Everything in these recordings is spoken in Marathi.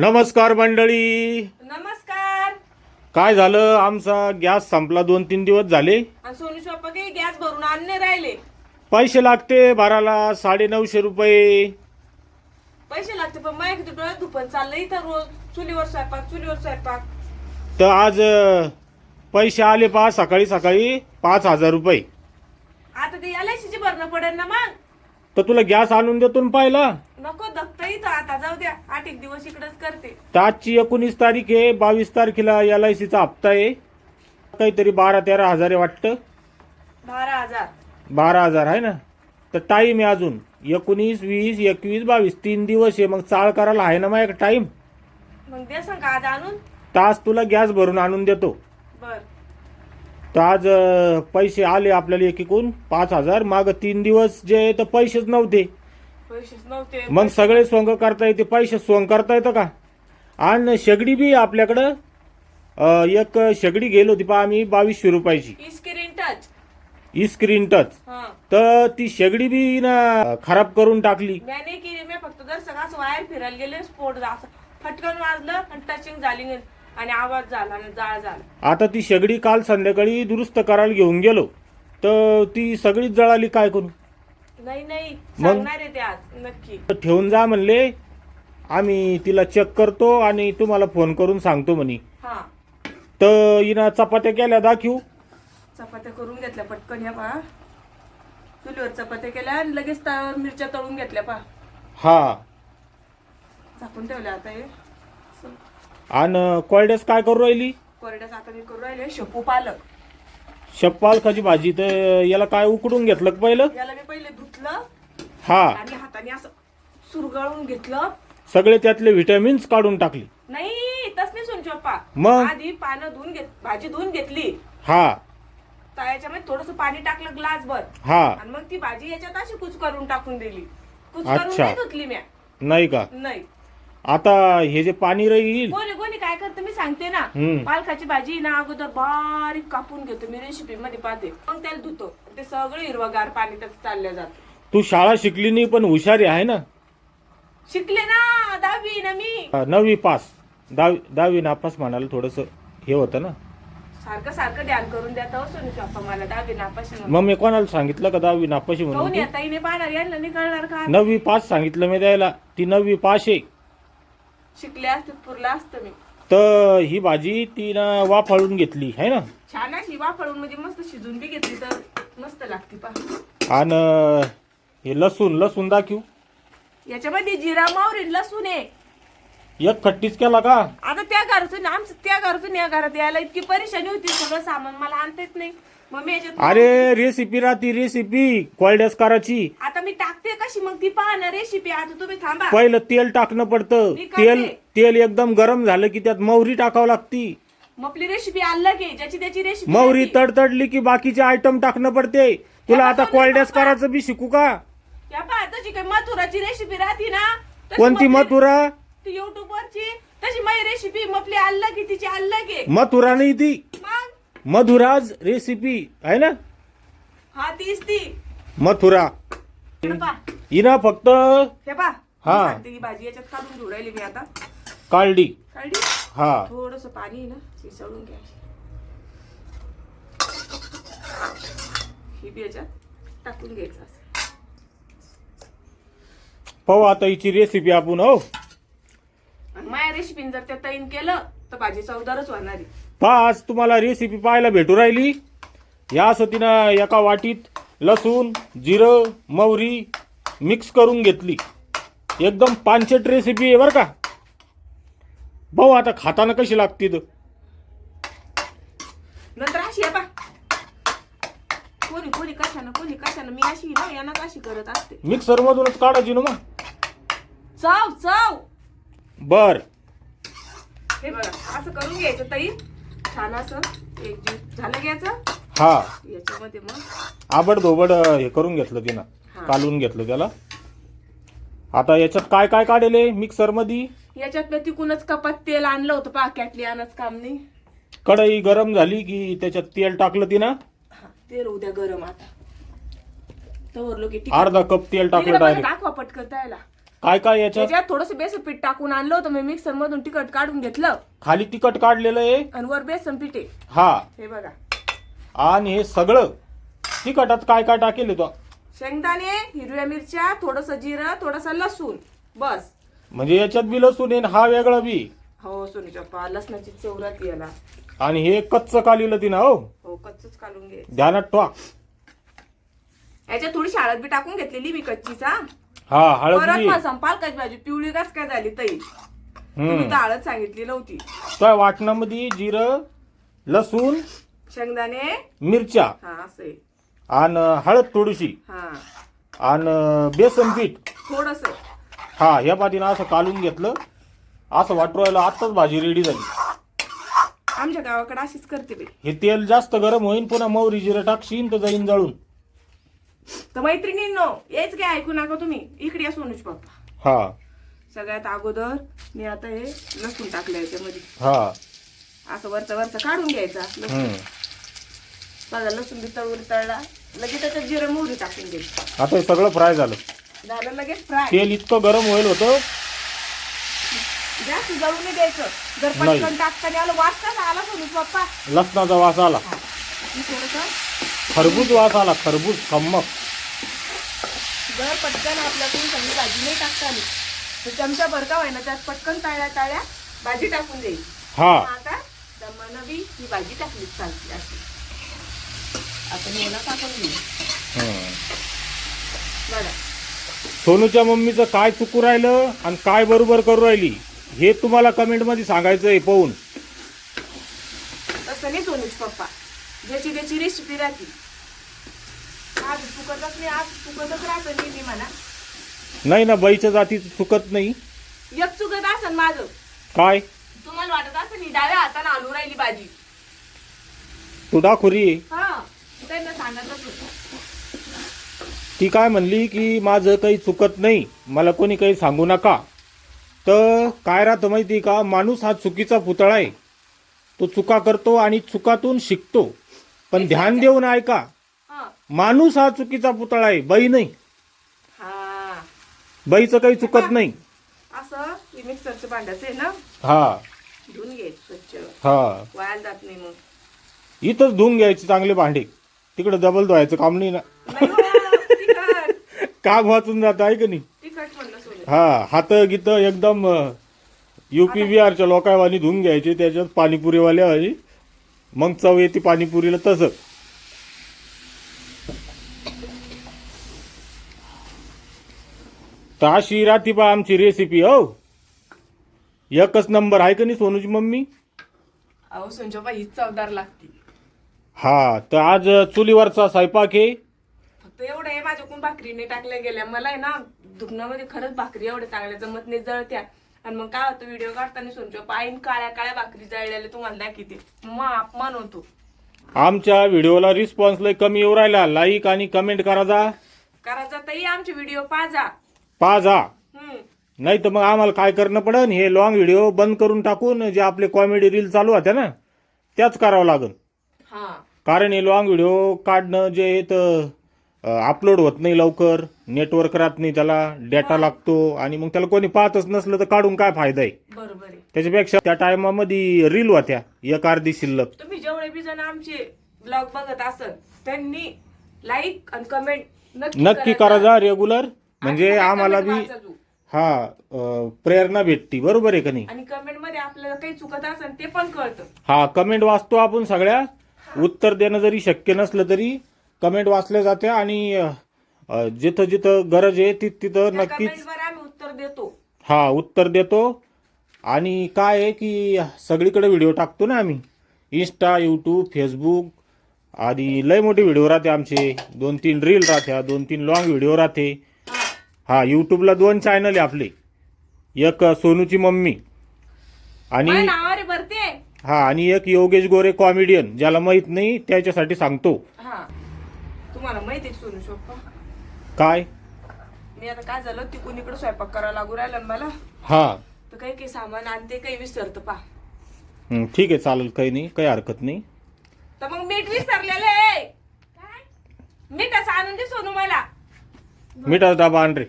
नमस्कार मंडळी. नमस्कार. काय झालं? आमचा गॅस संपला. दोन तीन दिवस झाले. आणि सोनू काही गॅस भरून आणणे राहिले. पैसे लागते बाराला साडे नऊशे रुपये. पैसे लागते पण माझ्या किती डोळ्यात दुपन चाललं. इथं रोज चुलीवर स्वयंपाक चुलीवर स्वयंपाक. तर आज अं, पैसे आले पहा सकाळी सकाळी पाच हजार रुपये. आता ते एल ची भरणं पडेल ना मग? तर तुला गॅस आणून देतो ना पाहिला. नको दखत इथं आता जाऊ द्या. आठ एक दिवस इकडेच करते. तर आजची एकोणीस तारीख आहे बावीस तारखेला एल आय सीचा हप्ता आहे. काहीतरी बारा तेरा हजार आहे वाटतं. बारा हजार. बारा हजार आहे ना? तर टाईम आहे अजून. एकोणीस वीस एकवीस बावीस तीन दिवस आहे. मग चाळ करायला आहे ना माझ्या टाईम मग दे सांग आज आणून. तास तुला गॅस भरून आणून देतो. बर. तर आज अं, पैसे आले आपल्याला एक एकूण पाच हजार. माग तीन दिवस जे आहे तर पैसेच नव्हते. पैसेच नव्हते. मग सगळे सोंग करता येते पैसे सोंग करता येतं का? आणि शेगडी बी आपल्याकडं अं, एक शेगडी गेली होती पहा आम्ही बावीसशे रुपयाची. स्क्रीन टच ई स्क्रीन टच हा. तर ती शेगडी बी ना खराब करून टाकली. मी नाही केली मी फक्त जर सगळं वायर फिरायला गेले स्पोर्ट असं फटकन वाजलं आणि टचिंग झाली नाही. आणि आवाज झाला आणि जाळ झाला. आता ती शेगडी काल संध्याकाळी दुरुस्त करायला घेऊन गेलो. तर ती सगळीच जळाली काय करू? नाही नाही. मग? सांगणार आहे ते आज नक्की. तर ठेवून जा म्हणले. आम्ही तिला चेक करतो आणि तुम्हाला फोन करून सांगतो म्हणे. हा. तर हिनं चपात्या केल्या दाखवू. चपात्या करून घेतल्या पटकन या पहा. चुलीवर चपात्या केल्या आणि लगेच तव्यावर मिरच्या तळून घेतल्या पहा. हा. झाकून ठेवल्या आता हे. आणि कॉल्डेस काय करू राहिली? कोरड्याच आता मी करून राहिले शेपू पालक. शप्पालखाची भाजी तर याला काय उकडून घेतलं का पहिलं? याला मी पहिले धुतलं हा. आणि हाताने असं सुरगळून घेतलं. सगळे त्यातले व्हिटॅमिन्स काढून टाकली. नाही तस नाही सोनची पप्पा मग? आधी पानं धुवून घेत भाजी धुवून घेतली. हा. तर याच्यामध्ये थोडस पाणी टाकलं ग्लास भर हा. आणि मग ती भाजी याच्यात अशी कुच करून टाकून दिली. कुच करून अच्छा. नाही धुतली म्या. नाही का? नाही. आता हे जे पाणी राहील कोणी कोणी काय करतं मी सांगते ना. हम्म. पालकाची भाजी ना अगोदर बारीक कापून घेतो. मी रेसिपी मध्ये पाहते. मग त्याला धुतो. ते सगळं हिरवगार पाणी त्यात चाललं जात. तू शाळा शिकली नाही पण हुशारी आहे ना? शिकले ना. दहावी ना मी. हा, नववी पास. दहावी दहावी नापास म्हणायला थोडस हे होतं ना? सारखं सारखं ध्यान करून द्या तर सोनू पप्पा मला. दहावी नापाशी मग मी कोणाला सांगितलं का दहावी नापाशी म्हणून? येता येणे पाहणार? यांना नाही कळणार का? नववी पास सांगितलं मी द्यायला. ती नववी पास आहे. शिकले असते पुरलं असतं मी. तर ही भाजी तिनं वाफाळून घेतली है ना? छान अशी वाफळून म्हणजे मस्त शिजून बी घेतली तर मस्त लागते पा आणि हे लसूण लसूण दाखवू. याच्यामध्ये जिरा मोहरी लसूण आहे. एक खट्टीच केला का? आता त्या घरातून आमचं त्या घरातून या घरात यायला इतकी परेशानी होती सगळं सामान मला आणता येत नाही. मग मी याच्यात अरे रेसिपी राहती रेसिपी क्वालडेस करायची. आता मी टाकते कशी? मग ती पहा ना रेसिपी आता तुम्ही थांबा. पहिलं तेल टाकणं पडतं. मी करते. तेल तेल एकदम गरम झालं की त्यात मोहरी टाकावं लागती. मग आपली रेसिपी अलग आहे ज्याची त्याची रेसिपी मोहरी तडतडली की बाकीचे आयटम टाकणं पडते. तुला आता क्वालडेस करायचं बी शिकू का? या पहा तशी काही मथुराची रेसिपी राहते ना तशी कोणती मथुरा? ती युट्यूब वरची. तशी माझी रेसिपी मपली अलग आहे तिची अलग आहे मथुरा नाही ती. मग मधुराज रेसिपी आहे ना? हा तीच ती. मथुरा. हे हिना फक्त हे हा. भाजी याच्यात काढून घेऊ राहिली मी आता. काळडी. काढली हा. थोडस पाणी ना मिसळून घ्यायची. ही बी याच्यात टाकून घ्यायचं असं. पाहू आता हिची रेसिपी आपण हो. आणि माझ्या रेसिपीन जर त्या तैन केलं तर भाजी चवदारच होणार पहा आज तुम्हाला रेसिपी पाहायला भेटू राहिली. या असं तिनं एका वाटीत लसूण जिरं मोहरी मिक्स करून घेतली. एकदम पानचट रेसिपी आहे बरं का. भाऊ आता खाताना कशी लागते तर नंतर अशी आहे पा कोणी कोणी कशानं कोणी कशानं. मी अशी ना अशी करत असते. मिक्सर मधूनच काढायची ना मग. चव चव. बर. हे बघा असं करून घ्यायचं ताई छान असं. झालं घ्यायचं. हा. याच्यामध्ये मग आबड धोबड हे करून घेतलं तिनं. कालवून घेतलं त्याला. आता याच्यात काय काय काढले मिक्सरमध्ये याच्यात मी तिकूनच कपात तेल आणलं होतं कॅटली आणच काम नाही कढई गरम झाली की त्याच्यात तेल टाकलं तिनं? हा, तेल उद्या गरम आता. लोक अर्धा कप तेल टाकलं डायरेक्ट दाखवा पटकन त्याला. काय काय याच्यात? त्याच्यात थोडस बेसन पीठ टाकून आणलं होतं मी मिक्सर मधून तिखट काढून घेतलं. खाली तिखट काढलेलं आहे. आणि वर बेसन पीठ आहे. हा. हे बघा. आणि हे सगळं तिखटात काय काय टाकेल तो? शेंगदाणे हिरव्या मिरच्या थोडस जिरं थोडस लसूण. बस. म्हणजे याच्यात बी लसूण आणि हा वेगळा बी. हो सोनी चप्पा लसणाची चौरात याला. आणि हे कच्च कालीलं तिनं हो. हो कच्चच काढून घे. ध्यानात ठेवा. याच्यात थोडी शाळेत बी टाकून घेतलेली मी कच्चीचा. हा हळद परत बी. मग संपाल कच भाजी पिवळी कस काय झाली तई? तुम्ही तर हळद सांगितली नव्हती त्या वाटणामध्ये जिरं लसूण शेंगदाणे. मिरच्या. हा असं आहे. आणि हळद थोडीशी. हा. आणि बेसन पीठ. थोडस. हा ह्या पातीनं असं कालून घेतलं. असं वाटवायला आत्ताच भाजी रेडी झाली. आमच्या गावाकडे अशीच करते बाई. हे तेल जास्त गरम होईन पुन्हा मोहरी जिरं टाकशीन तर जाईन जळून. तर मैत्रिणींनो हेच काय ऐकू नका तुम्ही. इकडे या सोनूच पप्पा. हा. सगळ्यात अगोदर मी आता हे लसूण टाकलं याच्यामध्ये. हा. असं वरचा वरचा काढून घ्यायचा लसूण. बघा लसूण बी तळून तळला. लगेच त्याच्यात जिरं मोहरी टाकून घ्यायची. आता हे सगळं फ्राय झालं. झालं लगेच फ्राय. तेल इतकं गरम होईल होतं. जास्त जळून नाही द्यायचं. जर नाही. पटकन टाकताना आलं वास कसा आला सोनूच पप्पा. लसणाचा वास आला. मी थोडंसं खरबूज वास आला खरबूज खम्मक. जर पटकन आपल्याकडून चांगली भाजी नाही टाकता आली तर चमचा भरका व्हायना त्यात पटकन टाळ्या टाळ्या भाजी टाकून देईल. हा. आता दमानं बी ही भाजी टाकली चालते अशी. याला टाकून. बघा सोनूच्या मम्मीचं काय चुकू राहिलं आणि काय बरोबर करू राहिली हे तुम्हाला कमेंटमध्ये सांगायचं आहे पाहून. तसं नाही सोनूच पप्पा. ज्याची त्याची रेसिपी राहते. नाही आज चुकतच राहतं नेहमी म्हणा. नाही ना बाईच्या जातीचं चुकत नाही. एक चुकत असन माझं. काय? तुम्हाला वाटत असं ही डाव्या हाताने आणू राहिली भाजी. तू डाखुरी आहे. हा त्यांना सांगतच होतं. ती काय म्हणली की माझं काही चुकत नाही मला कोणी काही सांगू नका. तर काय राहतं माहिती आहे का? माणूस हा चुकीचा पुतळा आहे. तो चुका करतो आणि चुकातून शिकतो. पण ध्यान देऊन ऐका. माणूस हा चुकीचा पुतळा आहे बाई नाही. हा. बाईचं काही चुकत नाही. असं हे मिक्सरचं भांड्याचं आहे ना? हा. धुवून घ्यायचं स्वच्छ. हा. वायाला जात नाही मग. इथंच धुवून घ्यायचे चांगले भांडे. तिकडे डबल धुवायचं काम नाही ना. नाही हो, तिखट. काम वाचून जातं आहे का नाही? तिखट म्हणलं सोडलं हा हात गीत एकदम युपी बिहारच्या लोकांवानी धुवून घ्यायचे त्याच्यात पाणीपुरीवाल्यावानी मग चव येते पाणीपुरीला तसं. तर अशी राहती बा आमची रेसिपी हो. एकच नंबर आहे का नाही सोनूची मम्मी? अहो संजोबा हीच चवदार लागते. हा तर आज चुलीवरचा स्वयंपाक आहे. फक्त एवढं आहे माझ्याकडून भाकरीने टाकल्या गेल्या. मला आहे ना दुखण्यामध्ये खरंच भाकरी एवढ्या चांगल्या जमत नाही जळत्या. आणि मग काय होतं व्हिडिओ काढताना सोनचो पाईन काळ्या काळ्या भाकरी जळलेल्या तुम्हाला दाखवते. मग अपमान होतो. आमच्या व्हिडिओला रिस्पॉन्स लय कमी येऊ राहिला. लाईक आणि कमेंट करा जा. करायचा तरी आमचे व्हिडिओ पाजा. पा जा हम्म. नाही तर मग आम्हाला काय करणं पडन? हे लॉंग व्हिडिओ बंद करून टाकून जे आपले कॉमेडी रील चालू होत्या ना त्याच करावं लागन. हा. कारण हे लॉंग व्हिडिओ काढणं जे तर अपलोड होत नाही लवकर. नेटवर्क राहत नाही त्याला डेटा लागतो आणि मग त्याला कोणी पाहतच नसलं तर काढून काय फायदा आहे? त्याच्यापेक्षा त्या टायमामध्ये रील होत्या एक अर्धी शिल्लक. तुम्ही जेवढे बी जण आमचे ब्लॉग बघत असल त्यांनी लाईक आणि कमेंट नक्की. करा जा रेग्युलर म्हणजे आम्हाला बी वाचा. हा अं, प्रेरणा भेटती बरोबर आहे का नाही? आणि कमेंटमध्ये आपल्याला काही चुकत असेल ते पण कळतं. हा कमेंट वाचतो आपण सगळ्या. उत्तर देणं जरी शक्य नसलं तरी कमेंट वाचल्या जात्या आणि अ, अ, जिथं जिथं गरज आहे तिथं तिथं नक्कीच आम्ही उत्तर देतो. हा उत्तर देतो. आणि काय आहे की सगळीकडे व्हिडिओ टाकतो ना आम्ही. इंस्टा यूट्यूब फेसबुक आणि लय मोठे व्हिडिओ राहते आमचे. दोन तीन रील राहत्या दोन तीन लॉंग व्हिडिओ राहते. हा. यूट्यूबला दोन चॅनल आहे आपले. एक सोनूची मम्मी. आणि भरते हा आणि एक योगेश गोरे कॉमेडियन ज्याला माहीत नाही त्याच्यासाठी सांगतो. हा. तुम्हाला माहिती आहे सोनू शोप्पा काय? मी आता काय झालं तिकून इकडे स्वयंपाक करायला लागू राहिला ना मला? हा. तर काही काही सामान आणते काही विसरतं पा हं, ठीक आहे चालेल काही नाही काही हरकत नाही. तर मग मीठ विसरलेलं आहे. काय? मीठ असं आणून दे सोनू मला. मिठाचा डबा आण रे.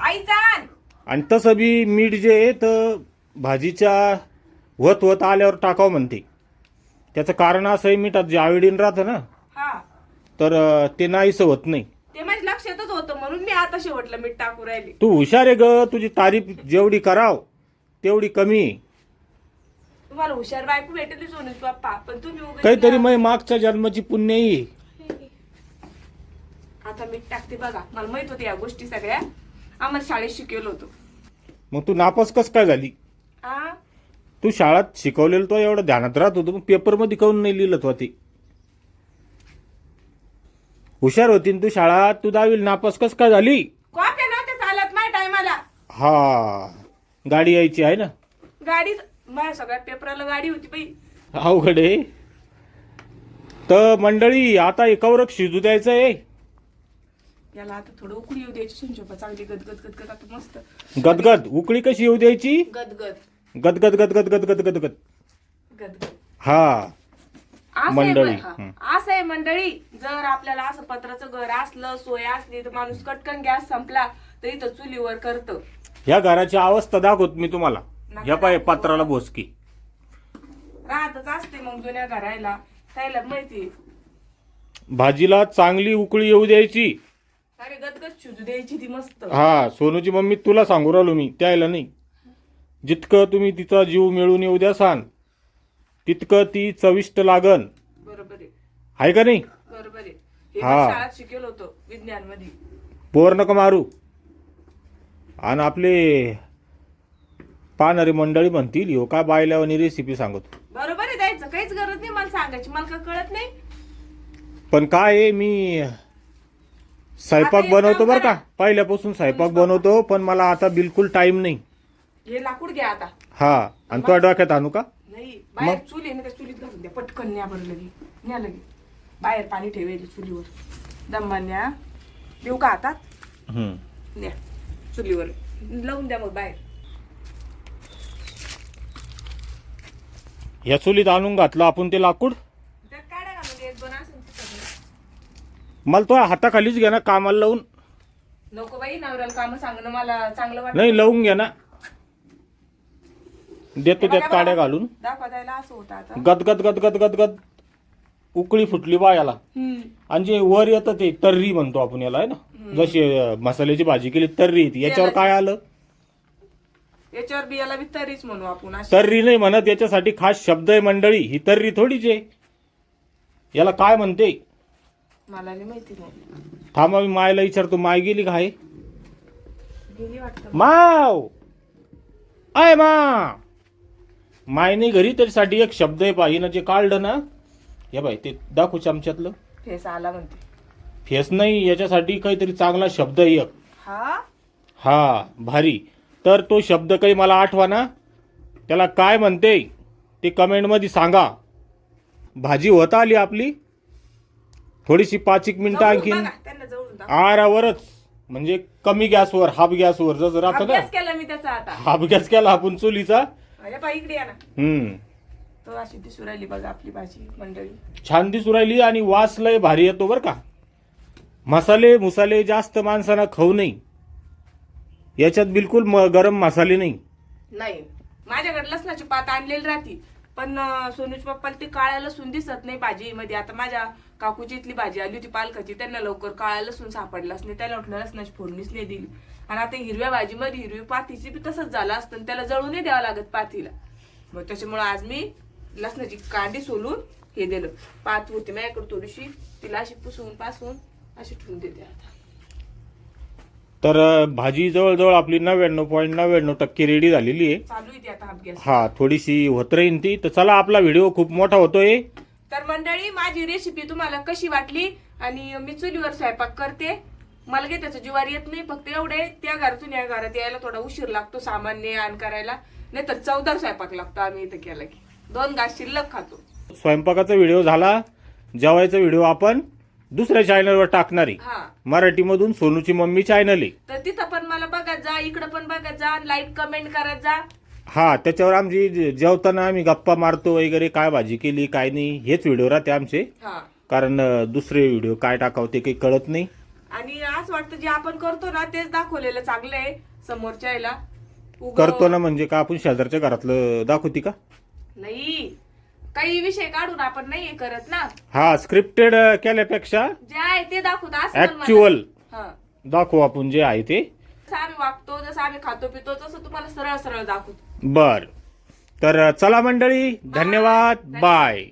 आण तसं बी मीठ जे आहे तर भाजीच्या वत वत आल्यावर टाकावं म्हणते. त्याचं कारण असं आहे मिठात जे आयोडीन राहतं ना हा. तर ते नाहीसं होत नाही. ते माझ्या लक्षातच होतं म्हणून मी आता शेवटला मीठ टाकू राहिली. तू हुशार आहे ग तुझी तारीफ जेवढी कराव तेवढी कमी आहे. तुम्हाला हुशार बायको भेटली सोनूच बाप्पा. पण तुम्ही उगाच काहीतरी मग मागच्या जन्माची पुण्य आता मीठ टाकते बघा. मला माहीत होते या गोष्टी सगळ्या. आम्हाला शाळेत शिकवलं होतं. मग तू नापास कस काय झाली? आ? तू शाळात शिकवलेलं तो एवढं ध्यानात राहत होतं मग पेपरमध्ये काऊन नाही लिहिलं तो ते हुशार होती न तू शाळात तू दहावीला नापास कस काय झाली? कॉप्या नव्हत्या चालत माझ्या टायमाला हा गाडी यायची आहे ना? गाडी माझ्या सगळ्या पेपराला गाडी होती बाई. अवघड आहे. तर मंडळी आता एकावरच शिजू द्यायचं आहे. याला आता थोडं उकळी येऊ द्यायची सुनचोपा चांगली गदगद गदगद आता मस्त. गदगद? उकळी कशी येऊ द्यायची? गदगद. गदगद गदगद गदगद गदगद. गदगद. हा. असं आहे मंडळी. हं. असं आहे मंडळी. जर आपल्याला असं पत्राचं घर असलं सोय असली तर माणूस कटकन गॅस संपला तर इथं चुलीवर करतं. ह्या घराची अवस्था दाखवत मी तुम्हाला. ह्या पाय पत्राला भोसकी. राहतच असते मग जुन्या घरायला. त्याला माहिती भाजीला चांगली उकळी येऊ द्यायची. अरे गदगद शिजू द्यायची ती मस्त. हा सोनूची मम्मी तुला सांगू राहिलो मी त्याला नाही. जितकं तुम्ही तिचा जीव मिळून येऊ द्या सांग तितकं ती चविष्ट लागन. बरोबर आहे. आहे का नाही? बरोबर आहे. हे हा. शाळेत शिकेल होतो विज्ञानमध्ये पोर नका मारू. आणि आपले पाहणारी मंडळी म्हणतील हो का बायल्यावानी रेसिपी सांगतो. बरोबर आहे द्यायचं काहीच गरज नाही मला सांगायची मला का कळत नाही? पण काय आहे मी स्वयंपाक आता एक बनवतो काम बरं का. करा. पहिल्यापासून स्वयंपाक बनवतो पण मला आता बिलकुल टाइम नाही. हे लाकूड घ्या आता. हा आणि तो डोक्यात आणू का? नाही बाहेर चूल ना त्या चुलीत घालून द्या. पटकन न्या बरं लगे न्या लगे बाहेर पाणी ठेवेल चुलीवर. दम्मा न्या. देऊ का हातात? हम्म. न्या. चुलीवर. लावून द्या मग बाहेर. या चुलीत आणून घातलं आपण ते लाकूड त्यात काढा का म्हणजे एक दोन असेल तिखट. मला तो हाताखालीच घ्या ना कामाला लावून. नको बाई नवऱ्याला काम सांगणं मला चांगलं वाटत. नाही लावून घ्या ना. देतो त्यात काड्या घालून. दाखवा द्यायला असं होतं आता. गदगद गदगद गदगद उकळी फुटली बा याला हम्म. आणि जे वर येतं ते तर्री म्हणतो आपण याला आहे ना? जशी अं, मसाल्याची भाजी केली तर्री येते. याच्यावर काय आलं? याच्यावर बियाला बी तरीच म्हणू आपण अशी. तर्री नाही म्हणत याच्यासाठी खास शब्द आहे मंडळी. ही तर्री थोडीच आहे. याला काय म्हणते? मला नाही माहिती नाही. थांबा मी मायला विचारतो माय गेली का आहे गेली वाटतं माव! आय मा! माय नाही घरी त्याच्यासाठी एक शब्द आहे पाहिजे ना जे काढलं ना हे बाई ते दाखवू चमच्यातलं. फेस आला म्हणते. फेस नाही याच्यासाठी काहीतरी चांगला शब्द आहे एक. हा? हा भारी. तर तो शब्द काही मला आठवा ना त्याला काय म्हणते ते कमेंटमध्ये सांगा. भाजी होता आली आपली? थोडीशी पाच एक मिनिटं जवळून आणखीन बघा, त्यांना जवळून दाखव. आरावरच म्हणजे कमी गॅसवर हाफ गॅसवर जसं राहतं ना. अभ्यास केला मी त्याचा आता. हाफ गॅस केला आपण चुलीचा. अरे बाई इकडे या ना. हम्म. तो अशी दिसू राहिली बघा आपली भाजी मंडळी. छान दिसू राहिली आणि वास लय भारी येतो बरं का. मसाले मुसाले जास्त माणसांना खाऊ नाही याच्यात बिलकुल म- गरम मसाले नाही. नाही. माझ्याकडे लसणाची पात आणलेली राहती. पण अं, सोनूच पप्पाला ते काळ्या लसूण दिसत नाही भाजीमध्ये. आता माझ्या काकूची इथली भाजी आली होती पालकाची त्यांना लवकर काळ्या लसूण सापडलाच नाही त्याला वाटलं लसणाची फोडणीच नाही दिली. आणि आता हिरव्या भाजीमध्ये हिरवी पातीची बी तसंच झालं असतं आणि त्याला जळू नाही द्यावं लागत पातीला. मग त्याच्यामुळे आज मी लसणाची कांडी सोलून हे दिलं. पात होती माझ्याकडे थोडीशी तिला अशी पुसून पासून अशी ठेवून देते आता. तर भाजी जवळजवळ आपली नव्याण्णव पॉईंट नव्याण्णव टक्के रेडी झालेली आहे. हा थोडीशी होत राहीन ती. तर चला आपला व्हिडिओ खूप मोठा होतोय. तर मंडळी माझी रेसिपी तुम्हाला कशी वाटली? आणि मी चुलीवर स्वयंपाक करते. मला काही त्याचं जीवार येत नाही फक्त एवढे त्या घरातून या घरात यायला थोडा उशीर लागतो सामान्य आण करायला. नाही तर चौदार स्वयंपाक लागतो आम्ही इथं केला की. दोन घास शिल्लक खातो. स्वयंपाकाचा व्हिडिओ झाला जेवायचा व्हिडिओ आपण दुसऱ्या चॅनलवर टाकणार. आहे हा. मराठीमधून सोनूची मम्मी चॅनल आहे. तर तिथं पण मला बघत जा इकडं पण बघत जा लाईक कमेंट करत जा. हा त्याच्यावर आमची जे- जेवताना आम्ही गप्पा मारतो वगैरे काय भाजी केली काय नाही हेच व्हिडिओ राहते आमचे. हा. कारण अं, दुसरे व्हिडिओ काय टाकावं ते काही कळत नाही. आणि असं वाटतं जे आपण करतो ना तेच दाखवलेलं चांगलं आहे समोरच्या याला. करतो ना म्हणजे का आपण शेजारच्या घरातलं दाखवती का? नाही. काही विषय काढून आपण नाही हे करत ना. हा स्क्रिप्टेड केल्यापेक्षा जे आहे ते दाखवतो असं पण मला- ऍक्च्युअल हा. दाखवू आपण जे आहे ते. जसं आम्ही वागतो जसं आम्ही खातो पितो तसं तुम्हाला सरळ सरळ दाखवतो. बर. तर चला मंडळी धन्यवाद. बाय.